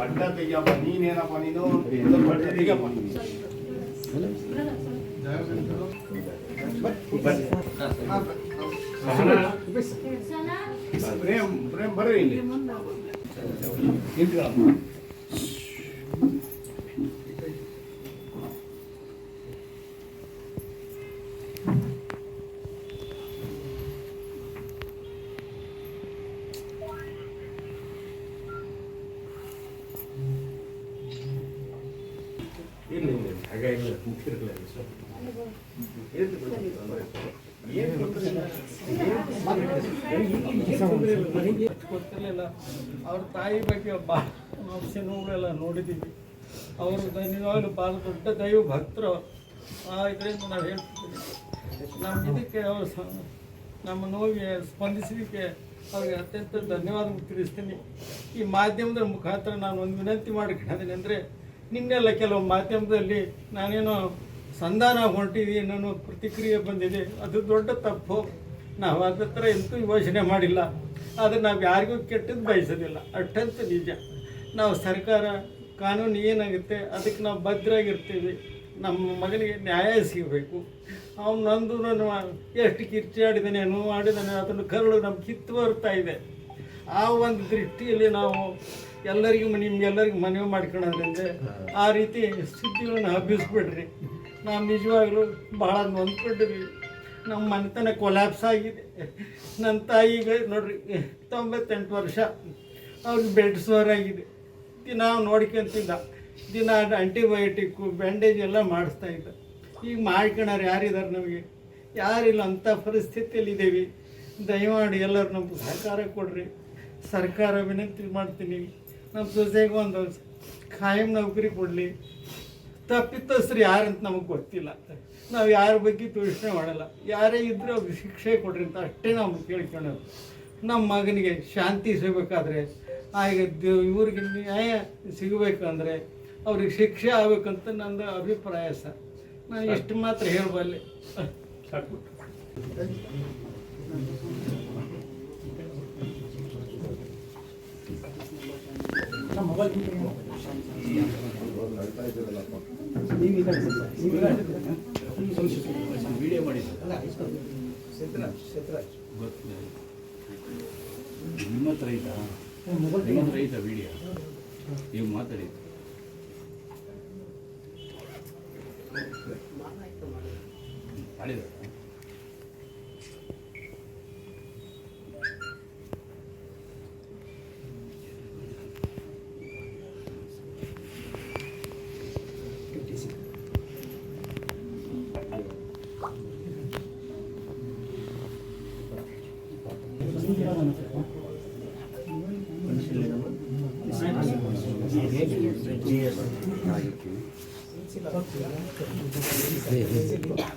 ಅಡ್ಡ ತೆಗಿಯಪ್ಪ ನೀನೇನಪ್ಪ ನೀನು ಅಡ್ಡ ತೆಗಿಯಪ್ಪ ನೀನು ಪ್ರೇಮ್ ಪ್ರೇಮ್ ಬರ್ರಿ ಇಲ್ಲಿ ನಿಂತ್ಕೊಳ್ಳಮ್ಮ ಗೊತ್ತಿರಲಿಲ್ಲ ಅವ್ರ ತಾಯಿ ಬಗ್ಗೆ ಭಾಳ ಸಿನಿಮಾಗಳೆಲ್ಲ ನೋಡಿದ್ದೀವಿ ಅವರು ನಿಜವಾಗ್ಲೂ ಭಾಳ ದೊಡ್ಡ ದೈವ ಭಕ್ತರು. ಆ ಇದರಿಂದ ನಾವು ಹೇಳ್ತಿದ್ದೀವಿ ನಮ್ಮ ಇದಕ್ಕೆ ಅವರು ನಮ್ಮ ನೋವಿಗೆ ಸ್ಪಂದಿಸಲಿಕ್ಕೆ ಅವ್ರಿಗೆ ಅತ್ಯಂತ ಧನ್ಯವಾದ ತಿಳಿಸ್ತೀನಿ. ಈ ಮಾಧ್ಯಮದ ಮುಖಾಂತರ ನಾನು ಒಂದು ವಿನಂತಿ ಮಾಡಿಕೊಂಡಿದ್ದೀನಿ ಅಂದರೆ, ನಿನ್ನೆಲ್ಲ ಕೆಲವು ಮಾಧ್ಯಮದಲ್ಲಿ ನಾನೇನೋ ಸಂಧಾನ ಹೊರಟಿದ್ದೀನಿ ಅನ್ನೋ ಪ್ರತಿಕ್ರಿಯೆ ಬಂದಿದೆ. ಅದು ದೊಡ್ಡ ತಪ್ಪು. ನಾವು ಅದ್ರ ಥರ ಎಂತೂ ಯೋಚನೆ ಮಾಡಿಲ್ಲ. ಆದರೆ ನಾವು ಯಾರಿಗೂ ಕೆಟ್ಟದ್ದು ಬಯಸೋದಿಲ್ಲ. ಅಷ್ಟಂತ ನಿಜ. ನಾವು ಸರ್ಕಾರ ಕಾನೂನು ಏನಾಗುತ್ತೆ, ಅದಕ್ಕೆ ನಾವು ಭದ್ರಾಗಿರ್ತೀವಿ. ನಮ್ಮ ಮಗನಿಗೆ ನ್ಯಾಯ ಸಿಗಬೇಕು. ಅವನು ನಂದು ನಾನು ಎಷ್ಟು ಕಿರ್ಚಾಡಿದ್ದಾನೆ ನೋವು ಆಡಿದ್ದಾನೆ ಅದನ್ನು ಕರಳು ನಮ್ಮ ಕಿತ್ತು ಬರ್ತಾ ಇದೆ. ಆ ಒಂದು ದೃಷ್ಟಿಯಲ್ಲಿ ನಾವು ಎಲ್ಲರಿಗೂ ನಿಮ್ಗೆಲ್ಲರಿಗೂ ಮನವಿ ಮಾಡ್ಕೊಳ್ಳೋದ್ರಿಂದ ಆ ರೀತಿ ಸುದ್ದಿಗಳನ್ನು ಹಬ್ಬಿಸ್ಬಿಡ್ರಿ. ನಾವು ನಿಜವಾಗ್ಲೂ ಬಹಳ ನೊಂದ್ಕೊಂಡಿದ್ದೀವಿ ನಮ್ಮ ಮನೆತನ ಕೊಲ್ಯಾಪ್ಸ್ ಆಗಿದೆ. ನನ್ನ ತಾಯಿಗೆ ನೋಡ್ರಿ, ತೊಂಬತ್ತೆಂಟು ವರ್ಷ. ಅವ್ರಿಗೆ ಬೆಡ್ ಆಗಿದೆ. ದಿನ ನೋಡ್ಕೊಂತಿದ್ದ ದಿನ ಆಂಟಿಬಯೋಟಿಕ್ಕು ಬ್ಯಾಂಡೇಜ್ ಎಲ್ಲ ಮಾಡಿಸ್ತಾ ಇದ್ದ. ಈಗ ಮಾಡ್ಕೊಳೋರು ಯಾರಿದ್ದಾರೆ ನಮಗೆ? ಯಾರಿಲ್ಲ, ಅಂಥ ಪರಿಸ್ಥಿತಿಯಲ್ಲಿ ಇದ್ದೀವಿ ದಯಮಾಡಿ ಎಲ್ಲರೂ ನಮ್ಗೆ ಸಹಕಾರ ಕೊಡ್ರಿ. ಸರ್ಕಾರ ವಿನಂತಿ ಮಾಡ್ತೀನಿ. ನಮ್ಮ ಸೊಸೆಗೆ ಒಂದು ಖಾಯಂ ನೌಕರಿ ಕೊಡಲಿ. ತಪ್ಪಿತಸ್ರು ಯಾರಂತ ನಮಗೆ ಗೊತ್ತಿಲ್ಲ. ನಾವು ಯಾರ ಬಗ್ಗೆ ತೋಷಣೆ ಮಾಡಲ್ಲ. ಯಾರೇ ಇದ್ದರೂ ಅವ್ರಿಗೆ ಶಿಕ್ಷೆ ಕೊಡ್ರಿ ಅಂತ ಅಷ್ಟೇ ನಾವು ಕೇಳ್ಕೊಳ್ಳೋದು ನಮ್ಮ ಮಗನಿಗೆ ಶಾಂತಿ ಸಿಗಬೇಕಾದ್ರೆ ಆಗ ಇವ್ರಿಗೆ ನ್ಯಾಯ ಸಿಗಬೇಕಂದ್ರೆ ಅವ್ರಿಗೆ ಶಿಕ್ಷೆ ಆಗ್ಬೇಕಂತ ನಂದು ಅಭಿಪ್ರಾಯ ಸರ್. ನಾನು ಇಷ್ಟು ಮಾತ್ರ ಹೇಳಬಲ್ಲೆ. ಸಾಕು ವಿಡಿಯೋ ನಿಮ್ಮ ಹತ್ರ ಐತಾ ನಿಮ್ಮ ಹತ್ರ ಐತಾ ವಿಡಿಯೋ ನೀವು ಮಾತಾಡಿ ಮಾಡಿದ? Yeah.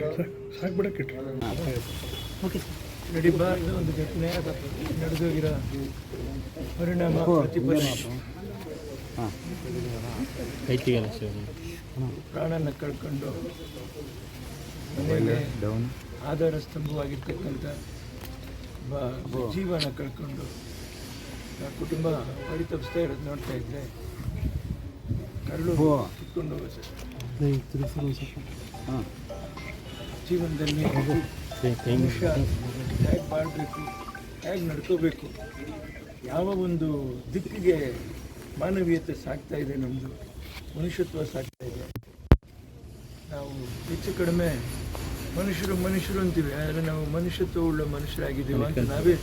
ಬಿಡು ಬಿಡು ಸಾಕು ಓಕೆ ರೆಡಿ ಬಾ ಒಂದು ಘಟನೆ ನಡೆದೋಗಿರೋ ಪರಿಣಾಮ ಪ್ರತಿಫಲ. ಪ್ರಾಣನ ಕಳ್ಕೊಂಡು ಡೌನ್. ಆಧಾರ ಸ್ತಂಭವಾಗಿರ್ತಕ್ಕಂಥ ಜೀವನ ಕಳ್ಕೊಂಡು ಕುಟುಂಬ ಕುಟುಂಬ ತಪ್ಪಿಸ್ತಾ ಇರೋದು ನೋಡ್ತಾ ಇದ್ದೆ ಕರಳು ಕಿತ್ಕೊಂಡು ಹೋಗುತ್ತೆ. ಜೀವನದಲ್ಲಿ ಮನುಷ್ಯ ಹೇಗೆ ಬಾಳಬೇಕು ಹೇಗೆ ನಡ್ಕೋಬೇಕು ಯಾವ ಒಂದು ದಿಕ್ಕಿಗೆ ಮಾನವೀಯತೆ ಸಾಗ್ತಾ ಇದೆ ನಮ್ಮದು ಮನುಷ್ಯತ್ವ ಸಾಗ್ತಾ ಇದೆ. ನಾವು ಹೆಚ್ಚು ಕಡಿಮೆ ಮನುಷ್ಯರು ಮನುಷ್ಯರು ಅಂತೀವಿ ಆದರೆ ನಾವು ಮನುಷ್ಯತ್ವ ಉಳ್ಳ ಮನುಷ್ಯರಾಗಿದ್ದೀವಿ ಅಂತ ನಾವೇ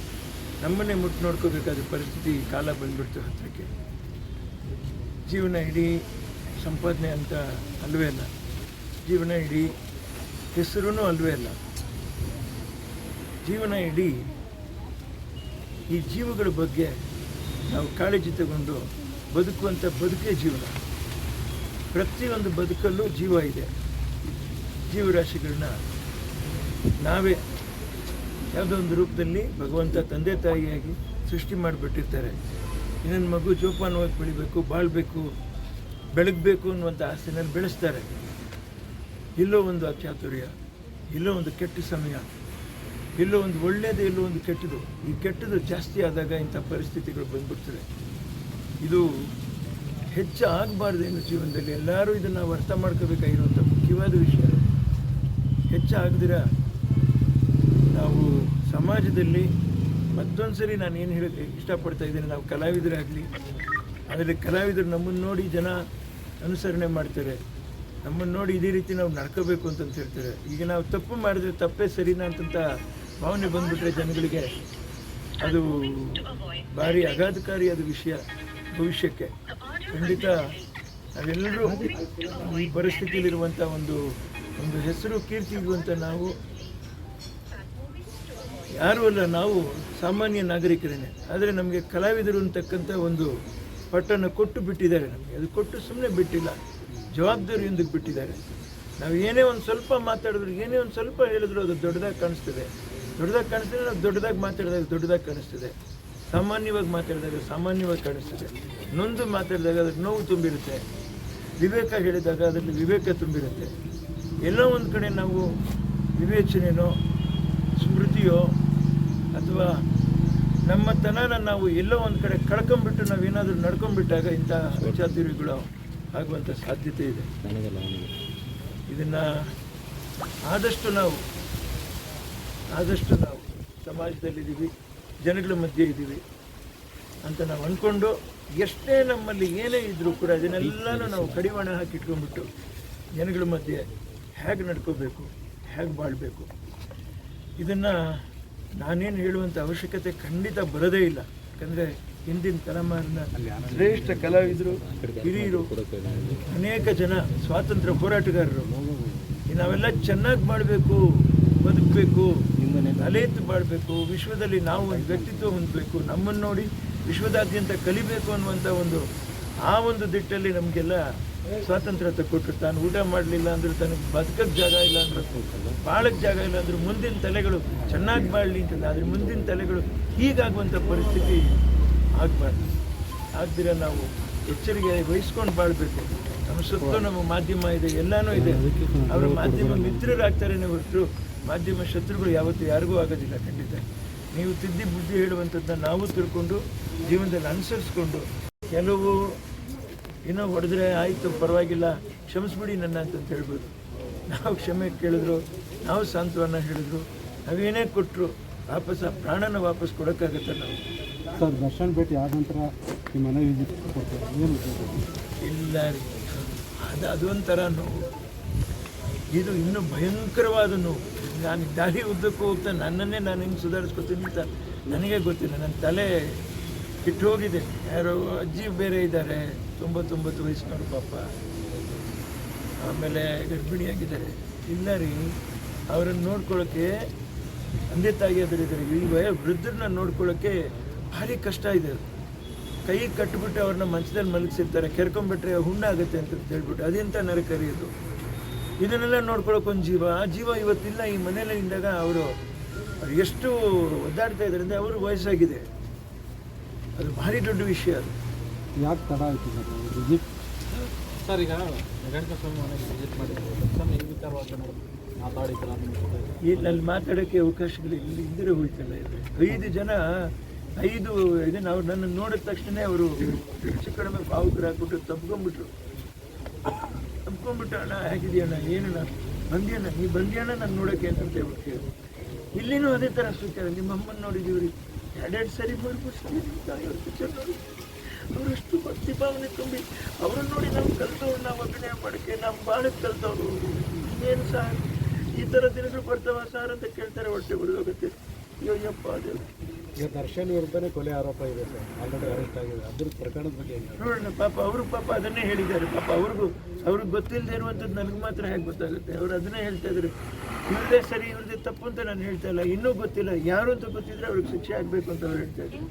ನಮ್ಮನ್ನೇ ಮುಟ್ಟು ನೋಡ್ಕೋಬೇಕಾದ ಪರಿಸ್ಥಿತಿ ಕಾಲ ಬಂದ್ಬಿಡ್ತು ಹತ್ರಕ್ಕೆ. ಜೀವನ ಇಡೀ ಸಂಪಾದನೆ ಅಂತ ಅಲ್ವೇ ಅಲ್ಲ ಜೀವನ ಇಡೀ ಹೆಸರೂ ಅಲ್ವೇ ಅಲ್ಲ. ಜೀವನ ಇಡೀ ಈ ಜೀವಗಳ ಬಗ್ಗೆ ನಾವು ಕಾಳಜಿ ತಗೊಂಡು ಬದುಕುವಂಥ ಬದುಕೇ ಜೀವನ. ಪ್ರತಿಯೊಂದು ಬದುಕಲ್ಲೂ ಜೀವ ಇದೆ. ಜೀವರಾಶಿಗಳನ್ನ ನಾವೇ ಯಾವುದೋ ಒಂದು ರೂಪದಲ್ಲಿ ಭಗವಂತ ತಂದೆ ತಾಯಿಯಾಗಿ ಸೃಷ್ಟಿ ಮಾಡಿಬಿಟ್ಟಿರ್ತಾರೆ. ಇನ್ನೊಂದು ಮಗು ಜೋಪಾನವಾಗಿ ಬೆಳಿಬೇಕು, ಬಾಳಬೇಕು, ಬೆಳಗಬೇಕು ಅನ್ನುವಂಥ ಆಸೆನಲ್ಲಿ ಬೆಳೆಸ್ತಾರೆ. ಎಲ್ಲೋ ಒಂದು ಅಚಾತುರ್ಯ ಇಲ್ಲೋ ಒಂದು ಕೆಟ್ಟ ಸಮಯ, ಇಲ್ಲೋ ಒಂದು ಒಳ್ಳೆಯದು ಇಲ್ಲೋ ಒಂದು ಕೆಟ್ಟದು. ಈ ಕೆಟ್ಟದು ಜಾಸ್ತಿ ಆದಾಗ ಇಂಥ ಪರಿಸ್ಥಿತಿಗಳು ಬಂದ್ಬಿಡ್ತದೆ ಇದು ಹೆಚ್ಚು ಆಗಬಾರ್ದೇನು ಜೀವನದಲ್ಲಿ. ಎಲ್ಲರೂ ಇದನ್ನು ಅರ್ಥ ಮಾಡ್ಕೋಬೇಕಾಗಿರುವಂಥ ಮುಖ್ಯವಾದ ವಿಷಯ. ಹೆಚ್ಚಾಗದಿರ ನಾವು ಸಮಾಜದಲ್ಲಿ ಮತ್ತೊಂದು ಸರಿ ನಾನು ಏನು ಹೇಳೋಕ್ಕೆ ಇಷ್ಟಪಡ್ತಾ ಇದ್ದೀನಿ, ನಾವು ಕಲಾವಿದರಾಗಲಿ ಅದರಲ್ಲಿ ಕಲಾವಿದರು ನಮ್ಮನ್ನು ನೋಡಿ ಜನ ಅನುಸರಣೆ ಮಾಡ್ತಾರೆ. ನಮ್ಮನ್ನು ನೋಡಿ ಇದೇ ರೀತಿ ನಾವು ನಡ್ಕೋಬೇಕು ಅಂತಂತ ಹೇಳ್ತಾರೆ. ಈಗ ನಾವು ತಪ್ಪು ಮಾಡಿದ್ರೆ ತಪ್ಪೇ ಸರಿನಾ ಅಂತಂತ ಭಾವನೆ ಬಂದ್ಬಿಟ್ರೆ ಜನಗಳಿಗೆ ಅದು ಭಾರಿ ಅದು ವಿಷಯ ಭವಿಷ್ಯಕ್ಕೆ. ಖಂಡಿತ ನಾವೆಲ್ಲರೂ ಈ ಪರಿಸ್ಥಿತಿಯಲ್ಲಿರುವಂಥ ಒಂದು ಒಂದು ಹೆಸರು ಕೀರ್ತಿ ಇರುವಂಥ ನಾವು ಯಾರೂ ಅಲ್ಲ, ನಾವು ಸಾಮಾನ್ಯ ನಾಗರಿಕರೇನೆ. ಆದರೆ ನಮಗೆ ಕಲಾವಿದರು ಅಂತಕ್ಕಂಥ ಒಂದು ಪಟ್ಟನ್ನು ಕೊಟ್ಟು ಬಿಟ್ಟಿದ್ದಾರೆ ನಮಗೆ. ಅದು ಕೊಟ್ಟು ಸುಮ್ಮನೆ ಬಿಟ್ಟಿಲ್ಲ. ಜವಾಬ್ದಾರಿಯೊಂದಿಗೆ ಬಿಟ್ಟಿದ್ದಾರೆ. ನಾವು ಏನೇ ಒಂದು ಸ್ವಲ್ಪ ಮಾತಾಡಿದ್ರು, ಏನೇ ಒಂದು ಸ್ವಲ್ಪ ಹೇಳಿದ್ರು ಅದು ದೊಡ್ಡದಾಗಿ ಕಾಣಿಸ್ತದೆ. ದೊಡ್ಡದಾಗಿ ಕಾಣಿಸ್ತದೆ ನಾವು ದೊಡ್ಡದಾಗಿ ಮಾತಾಡಿದಾಗ ದೊಡ್ಡದಾಗಿ ಕಾಣಿಸ್ತದೆ. ಸಾಮಾನ್ಯವಾಗಿ ಮಾತಾಡಿದಾಗ ಸಾಮಾನ್ಯವಾಗಿ ಕಾಣಿಸ್ತದೆ. ನೊಂದು ಮಾತಾಡಿದಾಗ ಅದಕ್ಕೆ ನೋವು ತುಂಬಿರುತ್ತೆ. ವಿವೇಕ ಹೇಳಿದಾಗ ಅದರಲ್ಲಿ ವಿವೇಕ ತುಂಬಿರುತ್ತೆ. ಎಲ್ಲೋ ಒಂದು ಕಡೆ ನಾವು ವಿವೇಚನೆಯೋ ಸ್ಮೃತಿಯೋ ಅಥವಾ ನಮ್ಮ ತನನ ನಾವು ಎಲ್ಲೋ ಒಂದು ಕಡೆ ಕಳ್ಕೊಂಬಿಟ್ಟು ನಾವೇನಾದರೂ ನಡ್ಕೊಂಡ್ಬಿಟ್ಟಾಗ ಇಂಥ ಅಚಾತುರ್ಯಗಳು ಆಗುವಂಥ ಸಾಧ್ಯತೆ ಇದೆ. ಇದನ್ನು ಆದಷ್ಟು ನಾವು ಆದಷ್ಟು ನಾವು ಸಮಾಜದಲ್ಲಿದ್ದೀವಿ ಜನಗಳ ಮಧ್ಯೆ ಇದ್ದೀವಿ ಅಂತ ನಾವು ಅಂದ್ಕೊಂಡು ಎಷ್ಟೇ ನಮ್ಮಲ್ಲಿ ಏನೇ ಇದ್ದರೂ ಕೂಡ ಅದನ್ನೆಲ್ಲನೂ ನಾವು ಕಡಿವಾಣ ಹಾಕಿ ಇಟ್ಕೊಂಡ್ಬಿಟ್ಟು ಜನಗಳ ಮಧ್ಯೆ ಹೇಗೆ ನಡ್ಕೋಬೇಕು ಹೇಗೆ ಬಾಳಬೇಕು. ಇದನ್ನು ನಾನೇನು ಹೇಳುವಂಥ ಅವಶ್ಯಕತೆ ಖಂಡಿತ ಬರೋದೇ ಇಲ್ಲ. ಯಾಕಂದರೆ ಹಿಂದಿನ ತಲೆಮಾರಿನ ಶ್ರೇಷ್ಠ ಕಲಾವಿದರು, ಹಿರಿಯರು, ಅನೇಕ ಜನ ಸ್ವಾತಂತ್ರ್ಯ ಹೋರಾಟಗಾರರು. ನಾವೆಲ್ಲ ಚೆನ್ನಾಗಿ ಮಾಡಬೇಕು, ಬದುಕಬೇಕು ತಲೆ ಮಾಡಬೇಕು ವಿಶ್ವದಲ್ಲಿ ನಾವು ಒಂದು ವ್ಯಕ್ತಿತ್ವ ಹೊಂದಬೇಕು, ನಮ್ಮನ್ನು ನೋಡಿ ವಿಶ್ವದಾದ್ಯಂತ ಕಲಿಬೇಕು ಅನ್ನುವಂಥ ಒಂದು, ಆ ಒಂದು ದಿಟ್ಟಲ್ಲಿ ನಮಗೆಲ್ಲ ಸ್ವಾತಂತ್ರ್ಯ ತಕ್ಕೊಟ್ರು ತಾನು ಊಟ ಮಾಡಲಿಲ್ಲ ಅಂದ್ರೆ ತನಗೆ ಬದುಕಕ್ಕೆ ಜಾಗ ಇಲ್ಲ ಅಂದ್ರೆ ಬಾಳಕ್ಕೆ ಜಾಗ ಇಲ್ಲ ಅಂದ್ರೆ ಮುಂದಿನ ತಲೆಗಳು ಚೆನ್ನಾಗಿ ಮಾಡಲಿ ಅಂತಲ್ಲ, ಆದರೆ ಮುಂದಿನ ತಲೆಗಳು ಹೀಗಾಗುವಂಥ ಪರಿಸ್ಥಿತಿ ಆಗಬಾರ್ದು. ಆಗ್ದಿರ ನಾವು ಎಚ್ಚರಿಕೆ ವಹಿಸ್ಕೊಂಡು ಬಾಳಬೇಕು. ನಮ್ಮ ಸುತ್ತ ನಮ್ಮ ಮಾಧ್ಯಮ ಇದೆ ಎಲ್ಲನೂ ಇದೆ. ಅವರ ಮಾಧ್ಯಮ ಮಿತ್ರರಾಗ್ತಾರೇನೆ ಹೊರತು ಮಾಧ್ಯಮ ಶತ್ರುಗಳು ಯಾವತ್ತೂ ಯಾರಿಗೂ ಆಗೋದಿಲ್ಲ ಖಂಡಿತ. ನೀವು ತಿದ್ದಿ ಬುದ್ಧಿ ಹೇಳುವಂಥದ್ದನ್ನ ನಾವು ತಿಳ್ಕೊಂಡು ಜೀವನದಲ್ಲಿ ಅನುಸರಿಸ್ಕೊಂಡು ಕೆಲವು ಏನೋ ಹೊಡೆದ್ರೆ ಆಯಿತು ಪರವಾಗಿಲ್ಲ ಕ್ಷಮಿಸ್ಬಿಡಿ ನನ್ನ ಅಂತಂತ ಹೇಳ್ಬೋದು. ನಾವು ಕ್ಷಮೆ ಕೇಳಿದ್ರು ನಾವು ಸಾಂತ್ವನ ಹೇಳಿದ್ರು ನಾವೇನೇ ಕೊಟ್ಟರು ವಾಪಸ್ ಆ ಪ್ರಾಣನ ವಾಪಸ್ ಕೊಡೋಕ್ಕಾಗತ್ತೆ ನಾವು. ಸರ್ ದರ್ಶನ್ ಭೇಟಿ ಆದ ನಂತರ ನಿಮ್ಮ ಮನೆ ವಿಸಿಟ್ ಕೊಡ್ತಾರೆ ಏನು ಇಲ್ಲ ರೀ. ಅದು ಅದೊಂಥರ ನೋವು. ಇದು ಇನ್ನೂ ಭಯಂಕರವಾದ ನೋವು. ನಾನು ದಾರಿ ಉದ್ದಕ್ಕೂ ಹೋಗ್ತಾ ನನ್ನನ್ನೇ ನಾನು ಹಿಂಗೆ ಸುಧಾರಿಸ್ಕೊತೀನಿ ಅಂತ ನನಗೆ ಗೊತ್ತಿಲ್ಲ. ನನ್ನ ತಲೆ ಕಿಟ್ಟು ಹೋಗಿದೆ. ಯಾರೋ ಅಜ್ಜಿ ಬೇರೆ ಇದ್ದಾರೆ. ತೊಂಬತ್ತೊಂಬತ್ತು ವಯಸ್ಸಿನವರು ಪಾಪ. ಆಮೇಲೆ ಗರ್ಭಿಣಿಯಾಗಿದ್ದಾರೆ. ಇಲ್ಲ ರೀ. ಅವರನ್ನು ನೋಡ್ಕೊಳ್ಳೋಕ್ಕೆ ತಂದೆ ತಾಯಿ ಅದರಿದ್ದಾರೆ ಈ ವಯ ವೃದ್ಧರನ್ನ ನೋಡ್ಕೊಳ್ಳೋಕ್ಕೆ ಭಾರಿ ಕಷ್ಟ ಇದೆ. ಕೈ ಕಟ್ಬಿಟ್ಟು ಅವ್ರನ್ನ ಮಂಚದಲ್ಲಿ ಮಲಗಿಸಿರ್ತಾರೆ ಕೆರ್ಕೊಂಡ್ಬಿಟ್ರೆ ಹುಣ್ಣಾಗುತ್ತೆ ಅಂತ ಹೇಳ್ಬಿಟ್ಟು ಅದೆಂತ ನರಕರಿ ಇದು. ಇದನ್ನೆಲ್ಲ ನೋಡ್ಕೊಳ್ಳೋಕೆ ಒಂದು ಜೀವ ಆ ಜೀವ ಇವತ್ತಿಲ್ಲ ಈ ಮನೇಲಿ ಇದ್ದಾಗ ಅವರು ಅವ್ರು ಎಷ್ಟು ಒದ್ದಾಡ್ತಾ ಇದ್ದಾರೆ ಅಂದರೆ ಅವರು ವಯಸ್ಸಾಗಿದೆ. ಅದು ಭಾರಿ ದೊಡ್ಡ ವಿಷಯ ಅದು. ಯಾಕೆ ತಡ ಆಯ್ತು ಸರ್? ಈಗ ಸ್ವಾಮಿ ಮನೆಗೆ ವಿಸಿಟ್ ಮಾಡಿದ್ರು ಸ್ವಾಮಿ ಈ ವಿಚಾರವಾಗಿ ಇಲ್ಲಿ ಮಾತಾಡೋಕ್ಕೆ ಅವಕಾಶಗಳು ಇಲ್ಲಿ ಇದ್ದರೆ ಹೋಯ್ತಲ್ಲ ಐದು ಜನ, ಐದು ಇದನ್ನು ಅವ್ರು ನನ್ನ ನೋಡಿದ ತಕ್ಷಣ ಅವರು ಹೆಚ್ಚು ಕಡಿಮೆ ಭಾವುಕರಾಗ್ಬಿಟ್ಟು ತಪ್ಕೊಂಡ್ಬಿಟ್ರು ತಪ್ಕೊಂಡ್ಬಿಟ್ಟು ಅಣ್ಣ ಹೇಗಿದೆಯಣ್ಣ ಏನಣ್ಣ? ಬಂದಿಯಣ್ಣ, ನೀ ಬಂದಿಯಣ್ಣ ನಾನು ನೋಡೋಕ್ಕೆ ಅಂತ ಹೇಳ್ಬಿಟ್ಟು ಕೇಳಿದ್ರು. ಇಲ್ಲಿನೂ ಅದೇ ಥರ ಸೂಚನೆ, ನಿಮ್ಮ ಅಮ್ಮನ ನೋಡಿದೀವಿ ರೀ ಎರಡೆರಡು ಸರಿ ತಾಯಿಯವ್ರ ಪಿಕ್ಚರ್ ನೋಡಿ. ಅವರಷ್ಟು ಭಕ್ತಿ ಭಾವನೆ ತುಂಬಿ ಅವ್ರನ್ನ ನೋಡಿ ನಾವು ಕಲಿತವ್ರು ನಾವು ಅಭಿನಯ ಮಾಡೋಕ್ಕೆ, ನಾವು ಬಾಳಕ್ಕೆ ಕಲಿತವ್ರು ಇನ್ನೇನು ಸರ್ ಈ ಥರ ದಿನಗಳು ಬರ್ತಾವ ಸರ್ ಅಂತ ಕೇಳ್ತಾರೆ ಹೊಟ್ಟೆ ಬಿಡೋಗುತ್ತೆ ಅಯ್ಯಪ್ಪ ಅದು. ಈಗ ದರ್ಶನ್ ವಿರುದ್ಧನೇ ಕೊಲೆ ಆರೋಪ ಇದೆ ಸರ್. ಆಲ್ರೆಡಿ ಅರೆಸ್ಟ್ ಆಗಿದೆ. ಅದ್ರ ಪ್ರಕರಣದ ಬಗ್ಗೆ ನೋಡೋಣ ಪಾಪ ಅವರು ಪಾಪ ಅದನ್ನೇ ಹೇಳಿದ್ದಾರೆ. ಪಾಪ ಅವ್ರಿಗೂ ಅವ್ರಿಗೆ ಗೊತ್ತಿಲ್ಲದೆ ಇರುವಂಥದ್ದು ನನಗೆ ಮಾತ್ರ ಹೇಗೆ ಗೊತ್ತಾಗುತ್ತೆ? ಅವ್ರು ಅದನ್ನೇ ಹೇಳ್ತಾ ಇದ್ರು ಇವ್ರದೇ ಸರಿ ಇವ್ರದೇ ತಪ್ಪು ಅಂತ ನಾನು ಹೇಳ್ತಾ ಇಲ್ಲ. ಇನ್ನೂ ಗೊತ್ತಿಲ್ಲ. ಯಾರು ಅಂತ ಗೊತ್ತಿದ್ರೆ ಅವ್ರಿಗೆ ಶಿಕ್ಷೆ ಆಗಬೇಕು ಅಂತ ಅವ್ರು ಹೇಳ್ತಾ ಇದ್ರು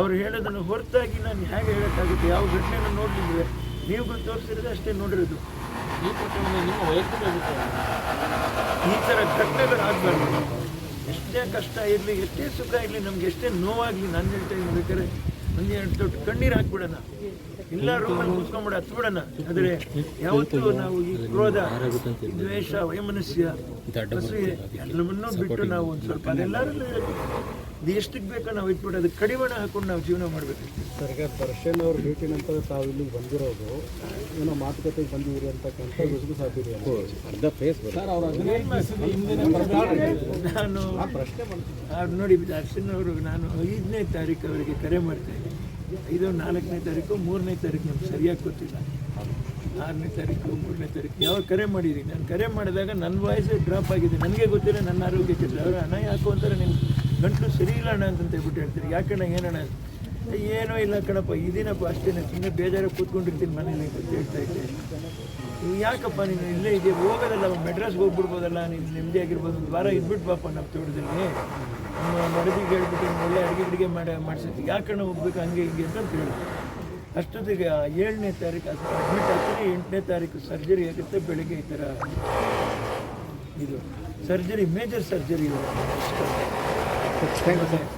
ಅವ್ರು ಹೇಳೋದನ್ನು ಹೊರತಾಗಿ ನಾನು ಹೇಗೆ ಹೇಳೋಕ್ಕಾಗುತ್ತೆ? ಯಾವ ಘಟನೆಯನ್ನು ನೋಡಿದ್ರೆ ನೀವು ತೋರಿಸಿರೋದು ಅಷ್ಟೇ ನೋಡಿರೋದು. ಈ ಪ್ರಕರಣ ನಿಮ್ಮ ವೈಯಕ್ತಿಕ ಅಭಿಪ್ರಾಯ ಈ ಥರ ಘಟನೆಗಳು ಆಗಬಾರ್ದು. ಎಷ್ಟೇ ಕಷ್ಟ ಇರಲಿ ಎಷ್ಟೇ ಸುಖ ಇರಲಿ ನಮ್ಗೆ ಎಷ್ಟೇ ನೋವಾಗಲಿ ನಾನು ಹೇಳ್ತಾ ಇದ್ದೀನಿ ಬೇಕಾದ್ರೆ ನನಗೆ ಎರಡು ದೊಡ್ಡ ಕಣ್ಣೀರು ಹಾಕ್ಬಿಡೋಣ. ಇಲ್ಲ ರೂಮಲ್ಲಿ ಕೂತ್ಕೊಂಡ್ಬಿಡ ಹತ್ಬಿಡೋಣ. ಆದರೆ ಯಾವತ್ತೂ ನಾವು ಈ ಕ್ರೋಧ ದ್ವೇಷ ವೈಮನಸ್ಯ ಎಲ್ಲವನ್ನೂ ಬಿಟ್ಟು ನಾವು ಒಂದು ಸ್ವಲ್ಪ ಅದೆಲ್ಲರಲ್ಲೂ ಇದು ಎಷ್ಟಕ್ಕೆ ಬೇಕೋ ನಾವು ಇಟ್ಬಿಟ್ಟು ಅದಕ್ಕೆ ಕಡಿವಾಣ ಹಾಕೊಂಡು ನಾವು ಜೀವನ ಮಾಡಬೇಕು ಸರ್ ಈಗ ದರ್ಶನ್ ಅವ್ರ ಭೇಟಿ ನಂತರ ತಾವು ಇಲ್ಲಿ ಬಂದಿರೋದು ಏನೋ ಮಾತುಕತೆಗೆ ಬಂದಿದ್ದೀರಿ ಅಂತಕ್ಕಂಥ ಗುಸುಗು ಸಾಧ್ಯ ಅರ್ಧ ಫೇಸ್ ಸರ್ ಅವ್ರ ನಾನು ನೋಡಿ ದರ್ಶನ್ ಅವರು ನಾನು ಐದನೇ ತಾರೀಕು ಅವರಿಗೆ ಕರೆ ಮಾಡ್ತಾ ಇದ್ದೀನಿ. ಐದು ನಾಲ್ಕನೇ ತಾರೀಕು ಮೂರನೇ ತಾರೀಕು ನಮ್ಗೆ ಸರಿಯಾಗಿ ಗೊತ್ತಿಲ್ಲ. ಆರನೇ ತಾರೀಕು ಮೂರನೇ ತಾರೀಕು ಯಾವಾಗ ಕರೆ ಮಾಡಿದ್ದೀನಿ ನಾನು ಕರೆ ಮಾಡಿದಾಗ ನನ್ನ ವಾಯ್ಸೇ ಡ್ರಾಪ್ ಆಗಿದೆ. ನನಗೆ ಗೊತ್ತಿಲ್ಲ ನನ್ನ ಆರೋಗ್ಯಕ್ಕೆ. ಅವರು ಹಣ ಯಾಕೋ ಅಂತಾರೆ ನಿಮ್ಮ ಗಂಟಲು ಸರಿ ಇಲ್ಲ ಅಣ್ಣ ಅಂತ ಹೇಳ್ಬಿಟ್ಟು ಹೇಳ್ತೀರಿ ಯಾಕಣ್ಣ ಏನಣ್ಣ? ಏನೋ ಇಲ್ಲ ಕಣಪ್ಪ. ಇದೇನಪ್ಪ ಅಷ್ಟೇ ಸುಮ್ಮನೆ ಬೇಜಾರ ಕೂತ್ಕೊಂಡಿರ್ತೀನಿ ಮನೇಲಿ ಅಂತ ಹೇಳ್ತಾ ಇದ್ದೆ. ನೀವು ಯಾಕಪ್ಪ ನೀನು ಇಲ್ಲೇ ಇದೆಯಾ? ಹೋಗೋದಲ್ಲ, ಮೆಡ್ರಾಸ್ಗೆ ಹೋಗ್ಬಿಡ್ಬೋದಲ್ಲ? ನೀನು ನೆಮ್ಮದಿಯಾಗಿರ್ಬೋದು ಒಂದು ವಾರ ಇದ್ಬಿಟ್ಟು ಬಾಪ ನಮ್ಮ ತೋಟದಲ್ಲಿ. ಮಡದಿಗೆ ಹೇಳ್ಬಿಟ್ಟು ಒಳ್ಳೆ ಅಡುಗೆ ಅಡುಗೆ ಮಾಡಿ ಮಾಡಿಸಿದ್ವಿ ಯಾಕಣ್ಣ ಹೋಗ್ಬೇಕು ಹಂಗೆ ಹಿಂಗೆ ಅಂತ ಹೇಳಿದೆ ಅಷ್ಟೊತ್ತಿಗೆ ಏಳನೇ ತಾರೀಕು ಅಡ್ಮಿಟ್ ಆಗ್ತೀನಿ ಎಂಟನೇ ತಾರೀಕು ಸರ್ಜರಿ ಆಗುತ್ತೆ. ಬೆಳಗ್ಗೆ ಈ ಥರ ಇದು. Surgery, major surgery ごめんなさ。